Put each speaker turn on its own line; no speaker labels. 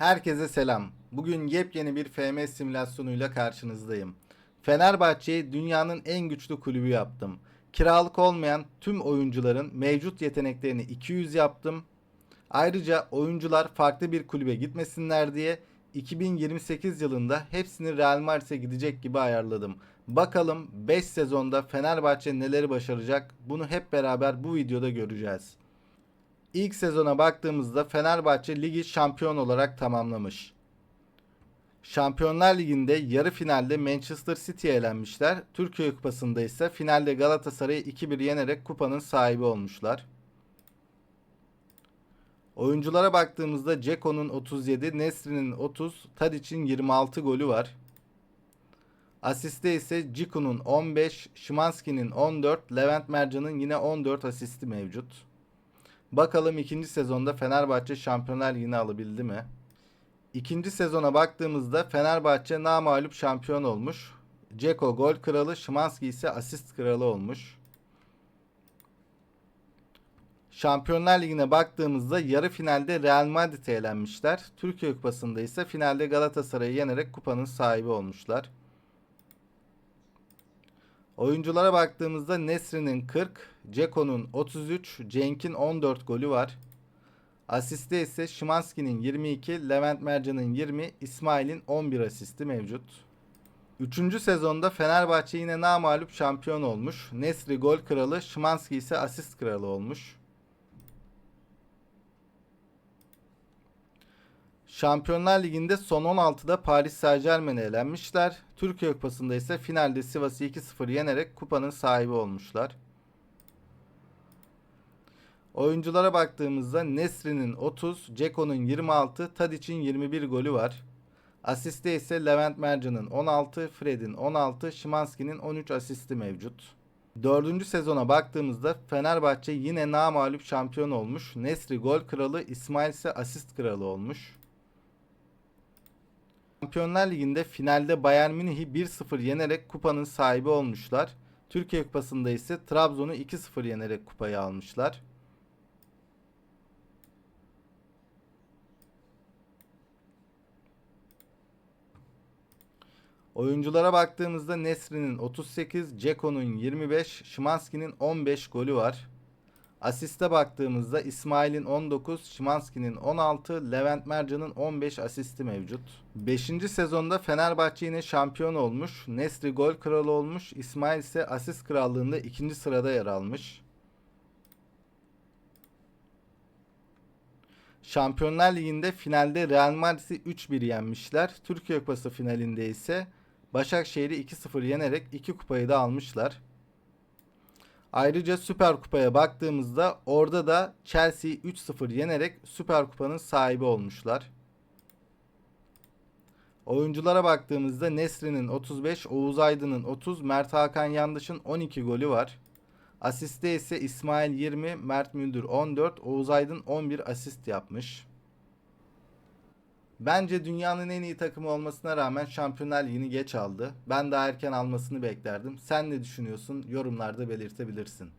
Herkese selam. Bugün yepyeni bir FM simülasyonuyla karşınızdayım. Fenerbahçe'yi dünyanın en güçlü kulübü yaptım. Kiralık olmayan tüm oyuncuların mevcut yeteneklerini 200 yaptım. Ayrıca oyuncular farklı bir kulübe gitmesinler diye 2028 yılında hepsini Real Madrid'e gidecek gibi ayarladım. Bakalım 5 sezonda Fenerbahçe neleri başaracak? Bunu hep beraber bu videoda göreceğiz. İlk sezona baktığımızda Fenerbahçe ligi şampiyon olarak tamamlamış. Şampiyonlar Ligi'nde yarı finalde Manchester City'ye elenmişler. Türkiye Kupası'nda ise finalde Galatasaray'ı 2-1 yenerek kupanın sahibi olmuşlar. Oyunculara baktığımızda Ceko'nun 37, Nesri'nin 30, Tadic'in 26 golü var. Asiste ise Ciku'nun 15, Şimanski'nin 14, Levent Mercan'ın yine 14 asisti mevcut. Bakalım ikinci sezonda Fenerbahçe Şampiyonlar Ligi'ni alabildi mi? İkinci sezona baktığımızda Fenerbahçe namağlup şampiyon olmuş. Ceko gol kralı, Şimanski ise asist kralı olmuş. Şampiyonlar Ligi'ne baktığımızda yarı finalde Real Madrid'e elenmişler. Türkiye Kupası'nda ise finalde Galatasaray'ı yenerek kupanın sahibi olmuşlar. Oyunculara baktığımızda Nesri'nin 40, Ceko'nun 33, Cenk'in 14 golü var. Asiste ise Şimanski'nin 22, Levent Mercan'ın 20, İsmail'in 11 asisti mevcut. Üçüncü sezonda Fenerbahçe yine namağlup şampiyon olmuş. Nesri gol kralı, Şimanski ise asist kralı olmuş. Şampiyonlar Ligi'nde son 16'da Paris Saint Germain'e elenmişler. Türkiye Kupası'nda ise finalde Sivas'ı 2-0 yenerek kupanın sahibi olmuşlar. Oyunculara baktığımızda Nesri'nin 30, Ceko'nun 26, Tadic'in 21 golü var. Asiste ise Levent Mercan'ın 16, Fred'in 16, Şimanski'nin 13 asisti mevcut. Dördüncü sezona baktığımızda Fenerbahçe yine namağlup şampiyon olmuş. Nesri gol kralı, İsmail ise asist kralı olmuş. Şampiyonlar Ligi'nde finalde Bayern Münih'i 1-0 yenerek kupanın sahibi olmuşlar. Türkiye Kupası'nda ise Trabzon'u 2-0 yenerek kupayı almışlar. Oyunculara baktığımızda Nesri'nin 38, Ceko'nun 25, Şimanski'nin 15 golü var. Asiste baktığımızda İsmail'in 19, Şimanski'nin 16, Levent Mercan'ın 15 asisti mevcut. 5. sezonda Fenerbahçe yine şampiyon olmuş. Nesri gol kralı olmuş. İsmail ise asist krallığında ikinci sırada yer almış. Şampiyonlar Ligi'nde finalde Real Madrid'i 3-1 yenmişler. Türkiye Kupası finalinde ise Başakşehir'i 2-0 yenerek iki kupayı da almışlar. Ayrıca Süper Kupa'ya baktığımızda orada da Chelsea'yi 3-0 yenerek Süper Kupa'nın sahibi olmuşlar. Oyunculara baktığımızda Nesri'nin 35, Oğuz Aydın'ın 30, Mert Hakan Yandaş'ın 12 golü var. Asiste ise İsmail 20, Mert Müldür 14, Oğuz Aydın 11 asist yapmış. Bence dünyanın en iyi takımı olmasına rağmen Şampiyonlar Ligi'ni geç aldı. Ben daha erken almasını beklerdim. Sen ne düşünüyorsun? Yorumlarda belirtebilirsin.